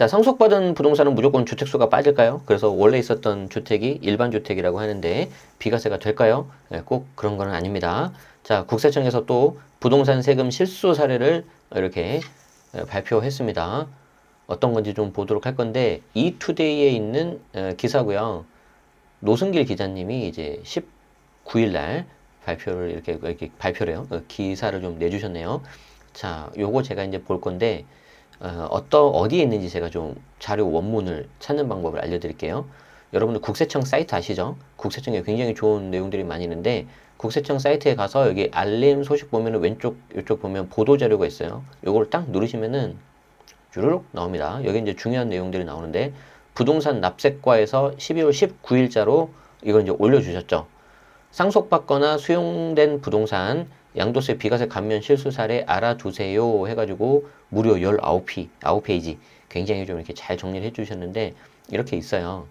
자, 상속받은 부동산은 무조건 주택수가 빠질까요? 그래서 원래 있었던 주택이 일반 주택이라고 하는데 비과세가 될까요? 네, 꼭 그런 건 아닙니다. 자, 국세청에서 또 부동산 세금 실수 사례를 이렇게 에, 발표했습니다. 어떤 건지 좀 보도록 할 건데 이투데이에 있는 에, 기사고요. 노승길 기자님이 이제 19일 날 발표를 이렇게, 이렇게 발표래요. 어, 기사를 좀 내주셨네요. 자, 요거 제가 이제 볼 건데 어, 어떠 어디에 있는지 제가 좀 자료 원문을 찾는 방법을 알려드릴게요. 여러분들 국세청 사이트 아시죠? 국세청에 굉장히 좋은 내용들이 많이 있는데 국세청 사이트에 가서 여기 알림 소식 보면은 왼쪽 이쪽 보면 보도 자료가 있어요. 요걸 딱 누르시면은 주르륵 나옵니다. 여기 이제 중요한 내용들이 나오는데 부동산 납세과에서 12월 19일자로 이걸 이제 올려주셨죠. 상속받거나 수용된 부동산 양도세 비과세 감면 실수 사례 알아두세요 해가지고 무려 19피, 9페이지 굉장히 좀 이렇게 잘 정리를 해주셨는데 이렇게 있어요.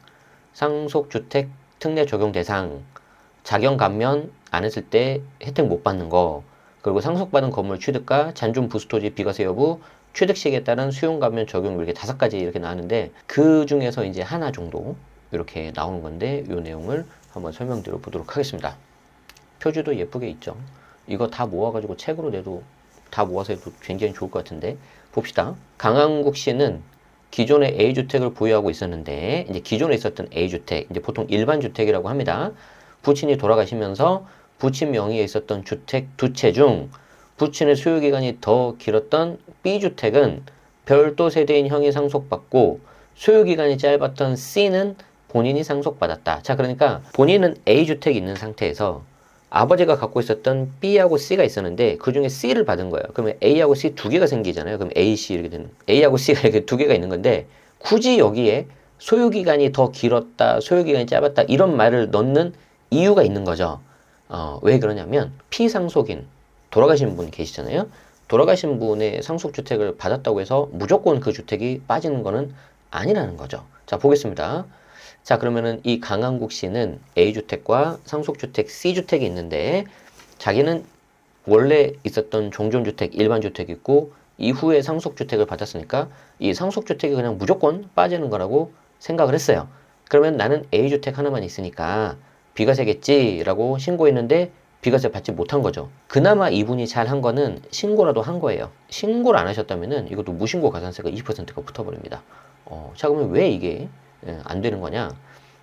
상속주택 특례 적용 대상 자경 감면 안 했을 때 혜택 못 받는 거 그리고 상속받은 건물 취득과 잔존 부수토지 비과세 여부 취득 시기에 따른 수용 감면 적용 이렇게 다섯 가지 이렇게 나왔는데 그 중에서 이제 하나 정도 이렇게 나오는 건데 이 내용을 한번 설명드려 보도록 하겠습니다. 표지도 예쁘게 있죠. 이거 다 모아가지고 책으로 내도 다 모아서 해도 굉장히 좋을 것 같은데 봅시다. 강한국 씨는 기존에 A주택을 보유하고 있었는데 이제 기존에 있었던 A주택 이제 보통 일반 주택이라고 합니다. 부친이 돌아가시면서 부친 명의에 있었던 주택 두 채 중 부친의 소유 기간이 더 길었던 B주택은 별도 세대인 형이 상속받고 소유 기간이 짧았던 C는 본인이 상속받았다. 자, 그러니까 본인은 A주택이 있는 상태에서 아버지가 갖고 있었던 B하고 C가 있었는데 그 중에 C를 받은 거예요. 그러면 A하고 C 두 개가 생기잖아요. 그럼 A, C 이렇게 되는 A하고 C가 이렇게 두 개가 있는 건데 굳이 여기에 소유 기간이 더 길었다, 소유 기간이 짧았다 이런 말을 넣는 이유가 있는 거죠. 어, 왜 그러냐면 피상속인 돌아가신 분 계시잖아요. 돌아가신 분의 상속주택을 받았다고 해서 무조건 그 주택이 빠지는 거는 아니라는 거죠. 자, 보겠습니다. 자, 그러면은 이 강한국 씨는 A주택과 상속주택 C주택이 있는데 자기는 원래 있었던 종전주택, 일반주택 있고 이후에 상속주택을 받았으니까 이 상속주택이 그냥 무조건 빠지는 거라고 생각을 했어요. 그러면 나는 A주택 하나만 있으니까 비과세겠지라고 신고했는데 비과세 받지 못한 거죠. 그나마 이분이 잘 한 거는 신고라도 한 거예요. 신고를 안 하셨다면은 이것도 무신고 가산세가 20%가 붙어버립니다. 어, 자, 그러면 왜 이게 예, 안 되는 거냐?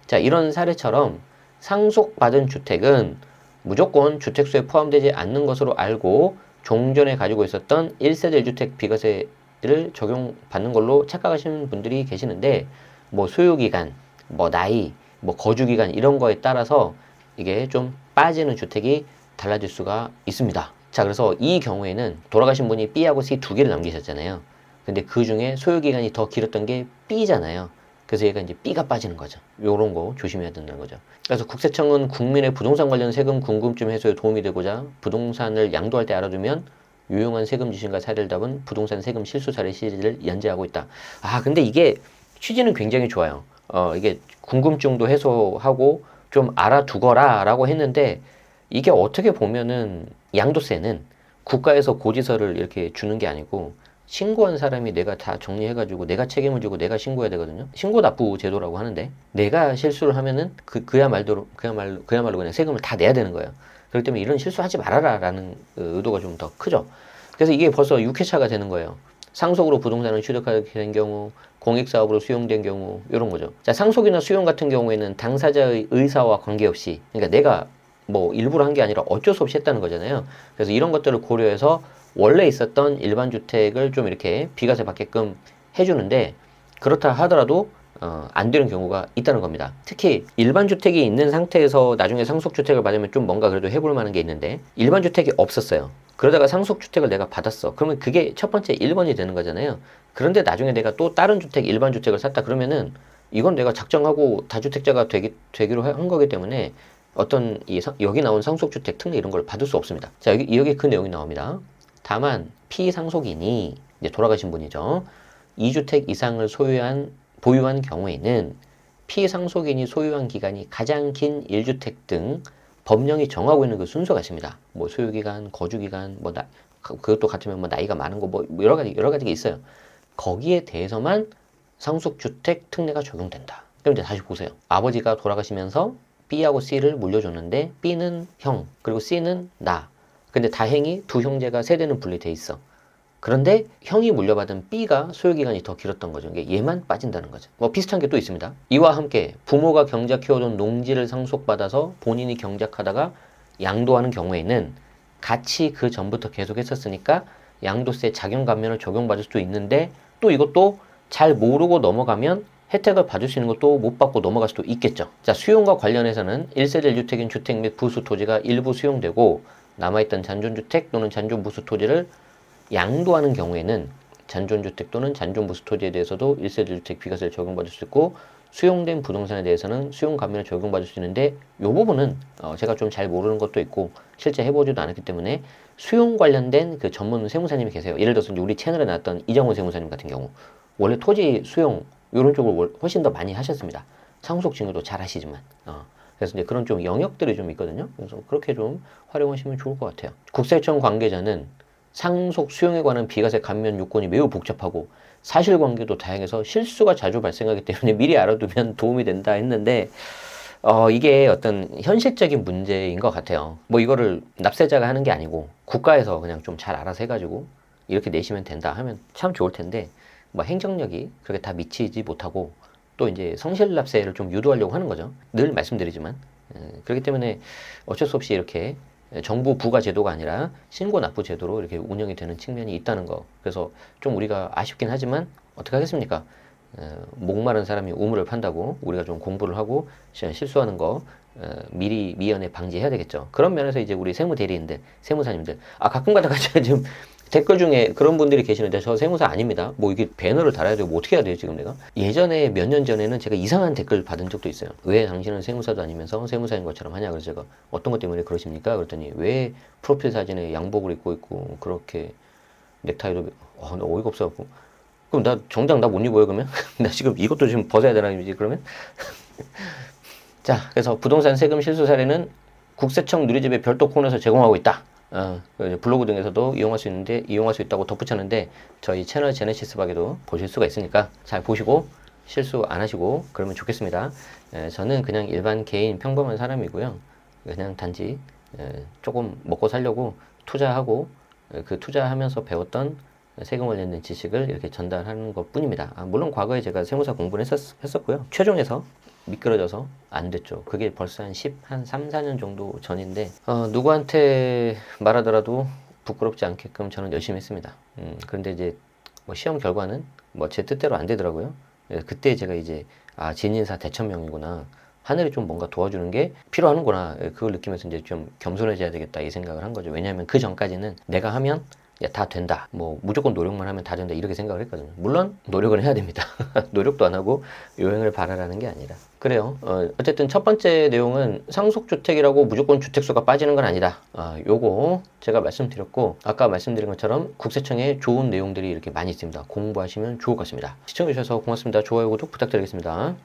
자, 이런 사례처럼 상속받은 주택은 무조건 주택수에 포함되지 않는 것으로 알고 종전에 가지고 있었던 1세대 1주택 비과세를 적용받는 걸로 착각하시는 분들이 계시는데 뭐 소유기간, 뭐 나이, 뭐 거주기간 이런 거에 따라서 이게 좀 빠지는 주택이 달라질 수가 있습니다. 자, 그래서 이 경우에는 돌아가신 분이 B하고 C 두 개를 남기셨잖아요. 근데 그 중에 소유기간이 더 길었던 게 B잖아요. 그래서 얘가 이제 B가 빠지는 거죠. 요런 거 조심해야 된다는 거죠. 그래서 국세청은 국민의 부동산 관련 세금 궁금증 해소에 도움이 되고자 부동산을 양도할 때 알아두면 유용한 세금 지신과 사례를 담은 부동산 세금 실수 사례 시리즈를 연재하고 있다. 아, 근데 이게 취지는 굉장히 좋아요. 어, 이게 궁금증도 해소하고 좀 알아두거라 라고 했는데 이게 어떻게 보면은 양도세는 국가에서 고지서를 이렇게 주는 게 아니고 신고한 사람이 내가 다 정리해가지고 내가 책임을 지고 내가 신고해야 되거든요. 신고 납부 제도라고 하는데 내가 실수를 하면은 그 그야말로 그야말로 그야말로 그냥 세금을 다 내야 되는 거예요. 그렇기 때문에 이런 실수하지 말아라라는 의도가 좀 더 크죠. 그래서 이게 벌써 6회차가 되는 거예요. 상속으로 부동산을 취득하게 된 경우, 공익사업으로 수용된 경우 이런 거죠. 자, 상속이나 수용 같은 경우에는 당사자의 의사와 관계없이 그러니까 내가 뭐 일부러 한 게 아니라 어쩔 수 없이 했다는 거잖아요. 그래서 이런 것들을 고려해서 원래 있었던 일반 주택을 좀 이렇게 비과세 받게끔 해주는데 그렇다 하더라도 어, 안 되는 경우가 있다는 겁니다. 특히 일반 주택이 있는 상태에서 나중에 상속 주택을 받으면 좀 뭔가 그래도 해볼 만한 게 있는데 일반 주택이 없었어요. 그러다가 상속 주택을 내가 받았어. 그러면 그게 첫 번째 1번이 되는 거잖아요. 그런데 나중에 내가 또 다른 주택 일반 주택을 샀다 그러면은 이건 내가 작정하고 다주택자가 되기, 되기로 한 거기 때문에 어떤 이 상- 여기 나온 상속주택 특례 이런 걸 받을 수 없습니다. 자 여기 여기 그 내용이 나옵니다. 다만 피상속인이 이제 돌아가신 분이죠. 2주택 이상을 소유한 보유한 경우에는 피상속인이 소유한 기간이 가장 긴 1주택 등 법령이 정하고 있는 그 순서가 있습니다. 뭐 소유기간, 거주기간, 뭐 나, 그것도 같으면 뭐 나이가 많은 거 뭐 여러 가지 여러 가지가 있어요. 거기에 대해서만 상속주택 특례가 적용된다. 그럼 이제 다시 보세요. 아버지가 돌아가시면서 B하고 C를 물려줬는데 B는 형, 그리고 C는 나. 근데 다행히 두 형제가 세대는 분리돼 있어. 그런데 형이 물려받은 B가 소유기간이 더 길었던 거죠. 이게 얘만 빠진다는 거죠. 뭐 비슷한 게 또 있습니다. 이와 함께 부모가 경작해오던 농지를 상속받아서 본인이 경작하다가 양도하는 경우에는 같이 그 전부터 계속 했었으니까 양도세 자경 감면을 적용받을 수도 있는데 또 이것도 잘 모르고 넘어가면 혜택을 받을 수 있는 것도 못 받고 넘어갈 수도 있겠죠. 자, 수용과 관련해서는 1세대 1주택인 주택 및 부수 토지가 일부 수용되고 남아있던 잔존주택 또는 잔존부수 토지를 양도하는 경우에는 잔존주택 또는 잔존부수 토지에 대해서도 1세대 주택 비과세를 적용받을 수 있고 수용된 부동산에 대해서는 수용 감면을 적용받을 수 있는데 이 부분은 어, 제가 좀 잘 모르는 것도 있고 실제 해보지도 않았기 때문에 수용 관련된 그 전문 세무사님이 계세요. 예를 들어서 우리 채널에 나왔던 이정훈 세무사님 같은 경우 원래 토지 수용 이런 쪽을 월- 훨씬 더 많이 하셨습니다. 상속 증여도 잘 하시지만 어, 그래서 이제 그런 좀 영역들이 좀 있거든요. 그래서 그렇게 좀 활용하시면 좋을 것 같아요. 국세청 관계자는 상속 수용에 관한 비과세 감면 요건이 매우 복잡하고 사실관계도 다양해서 실수가 자주 발생하기 때문에 미리 알아두면 도움이 된다 했는데 어, 이게 어떤 현실적인 문제인 것 같아요. 뭐 이거를 납세자가 하는 게 아니고 국가에서 그냥 좀 잘 알아서 해가지고 이렇게 내시면 된다 하면 참 좋을 텐데 뭐 행정력이 그렇게 다 미치지 못하고 또 이제 성실 납세를 좀 유도하려고 하는 거죠. 늘 말씀드리지만 에, 그렇기 때문에 어쩔 수 없이 이렇게 정부 부가 제도가 아니라 신고 납부 제도로 이렇게 운영이 되는 측면이 있다는 거. 그래서 좀 우리가 아쉽긴 하지만 어떻게 하겠습니까? 어, 목마른 사람이 우물을 판다고 우리가 좀 공부를 하고 시- 실수하는 거 어, 미리 미연에 방지해야 되겠죠. 그런 면에서 이제 우리 세무 대리인들, 세무사님들, 아 가끔 가다가 제가 지금 댓글 중에 그런 분들이 계시는데 저 세무사 아닙니다. 뭐 이게 배너를 달아야 되고 뭐 어떻게 해야 돼요 지금 내가? 예전에 몇 년 전에는 제가 이상한 댓글 받은 적도 있어요. 왜 당신은 세무사도 아니면서 세무사인 것처럼 하냐? 그래서 제가 어떤 것 때문에 그러십니까? 그랬더니 왜 프로필 사진에 양복을 입고 있고 그렇게 넥타이도 어, 나 어이가 없어갖고 그럼 나 정작 나못 입어요 그러면? 나 지금 이것도 지금 벗어야 되나 이지 그러면? 자 그래서 부동산 세금 실수 사례는 국세청 누리집의 별도 코너에서 제공하고 있다. 어, 그 블로그 등에서도 이용할 수 있는데 이용할 수 있다고 덧붙였는데 저희 채널 제네시스 박에도 보실 수가 있으니까 잘 보시고 실수 안 하시고 그러면 좋겠습니다. 에, 저는 그냥 일반 개인 평범한 사람이고요. 그냥 단지 에, 조금 먹고 살려고 투자하고 에, 그 투자하면서 배웠던 세금 관련된 지식을 이렇게 전달하는 것 뿐입니다. 아, 물론 과거에 제가 세무사 공부를 했었, 했었고요. 최종에서 미끄러져서 안 됐죠. 그게 벌써 한 10, 한 3, 4년 정도 전인데, 어, 누구한테 말하더라도 부끄럽지 않게끔 저는 열심히 했습니다. 음, 그런데 이제 뭐 시험 결과는 뭐 제 뜻대로 안 되더라고요. 그래서 그때 제가 이제, 아, 진인사 대천명이구나. 하늘이 좀 뭔가 도와주는 게 필요하는구나. 예, 그걸 느끼면서 이제 좀 겸손해져야 되겠다 이 생각을 한 거죠. 왜냐하면 그 전까지는 내가 하면 야, 다 된다. 뭐, 무조건 노력만 하면 다 된다. 이렇게 생각을 했거든요. 물론, 노력은 해야 됩니다. 노력도 안 하고 요행을 바라라는 게 아니라. 그래요. 어, 어쨌든 첫 번째 내용은 상속주택이라고 무조건 주택수가 빠지는 건 아니다. 아, 요거 제가 말씀드렸고, 아까 말씀드린 것처럼 국세청에 좋은 내용들이 이렇게 많이 있습니다. 공부하시면 좋을 것 같습니다. 시청해주셔서 고맙습니다. 좋아요, 구독 부탁드리겠습니다.